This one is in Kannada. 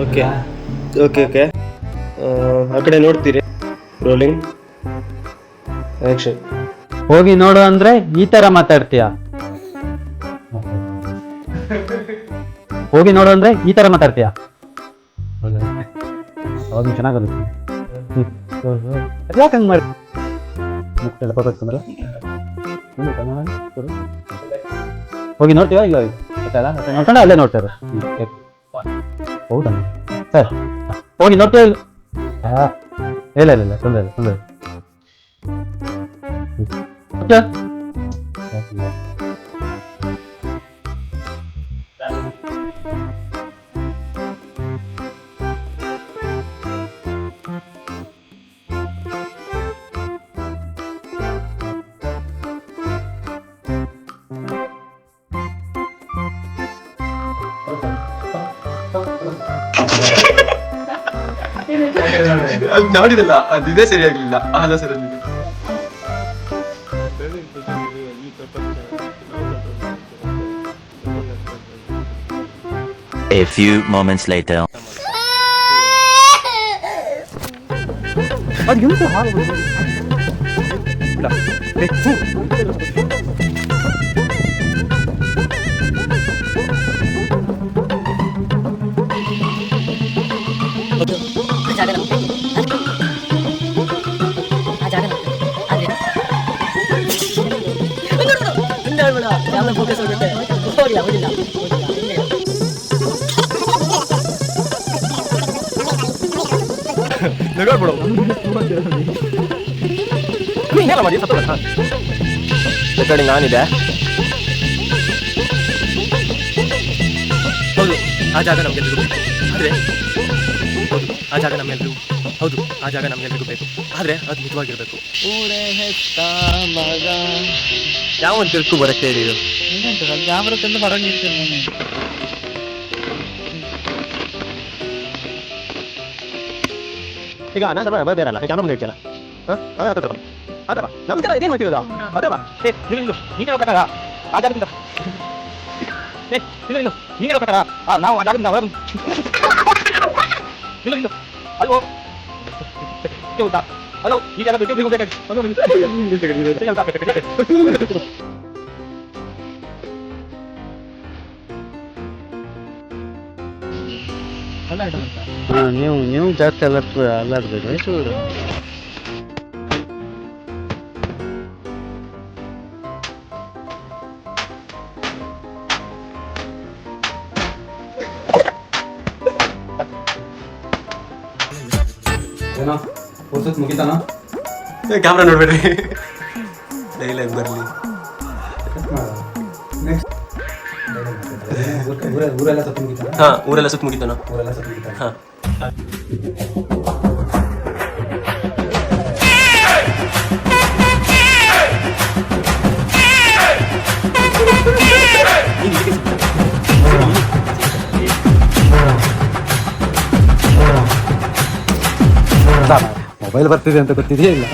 ಓಕೆ ಓಕೆ ಓಕೆ ಆ ಕಡೆ ನೋಡ್ತೀರಿ. ರೋಲಿಂಗ್ ಆ್ಯಕ್ಷನ್ ಹೋಗಿ ನೋಡು ಅಂದ್ರೆ ಈ ತರ ಮಾತಾಡ್ತೀಯ? ಹೋಗಿ ನೋಡು ಅಂದ್ರೆ ಈ ತರ ಮಾತಾಡ್ತೀಯ? ಅವಾಗ ಚೆನ್ನಾಗದು ಯಾಕೆ ಹಂಗ್ ಮಾಡಿ ಮುಕ್ತೆಲ್ಲ ಹೋಗಿ ನೋಡ್ತೀವ ಇಲ್ಲ? ನೋಡ್ಕೊಂಡು, ಅಲ್ಲೇ ನೋಡ್ತಾರೆ ಹೌದಾ ಸರ್ ಹೋಗಿ ನೋಡ್ತೀವ ಇಲ್ಲ ಹಾ. ಇಲ್ಲ ಇಲ್ಲ ಇಲ್ಲ ತೊಂದರೆ ಇಲ್ಲ ತೊಂದರೆ ಇಲ್ಲ ಓಕೆ ನೋಡಿದಲ್ಲ ಅದು ಇದೇ ಆದ ಅಲ್ಲ sir A few moments later. ಆ 한번 보게 쏘는데 허리가 흘린다. 내가 보라고. 그이 내가 말이야 사또 나. 배터리 나니데. 저기 아자 아자 남겨 두고. 그래. ಆ ಜಾಗ ನಮ್ಗೆಲ್ರಿಗೂ ಹೌದು ಆ ಜಾಗ ನಮ್ಗೆಲ್ರಿಗೂ ಬೇಕು. ಆದರೆ ಅದು ನಿಜವಾಗಿರ್ಬೇಕು. ಯಾವ ಒಂದು ತಿರ್ಕು ಬರಕ್ಕೆ ಹೇಳಿ ಇದು? ಕ್ಯಾಮ್ರಾ ತಂದು ಬರಂಗ್ ಈಗ ಅನಂತರ ಬೇರೆ ಅಲ್ಲ ಕ್ಯಾಮ್ರಾ ಮುಂದೆ ಇಡ್ತೀಯಲ್ಲ ಹಾಂ ಅದೇ. ಅದರ ನಮಸ್ಕಾರ ಇದೇನು ಮಾಡ್ತಿರೋದು? ಅದರ ಏ ನೀವು ನೀನೇ ಹೋಗ್ಬೇಕಾಗ ಆ ಜಾಗದಿಂದ. ಏ ಇಲ್ಲ ನೀನೇ ಹೋಗ್ಬೇಕಾಗ ಆ ನಾವು ಆ ಜಾಗದಿಂದ ನಿಲ್ಲು ಇಲ್ಲ ಅಲ್ವೋ ಹೌದಾ ಹಲೋ ಈ ಜಾಗ ಬಿಟ್ಟು ಬೇಕಾಗಿ ನೀವು ನೀವು ಜಾಸ್ತಿ ಅಲ್ಲ ಅಲ್ಲಾಡ್ಬೇಡಿ ಏನೋ? ಪುರ್ಸತ್ ಮುಗಿತಾನ? ಕ್ಯಾಮ್ರಾ ನೋಡ್ಬೇಡ್ರಿ ಡೈಲಾಗ್ ಬರಲಿ. ಊರೆಲ್ಲ ಸತ್ತು ಮುಗಿತಾನ? ಹಾ ಊರೆಲ್ಲ ಸುತ್ತ ಮುಗಿತಾನ? ಊರೆಲ್ಲ ಸತ್ತು ಮುಗಿತಾನ? ಹಾ. ಮೊಬೈಲ್ ಬರ್ತಿದೆ ಅಂತ ಗೊತ್ತಿದೆಯೇ ಇಲ್ಲ?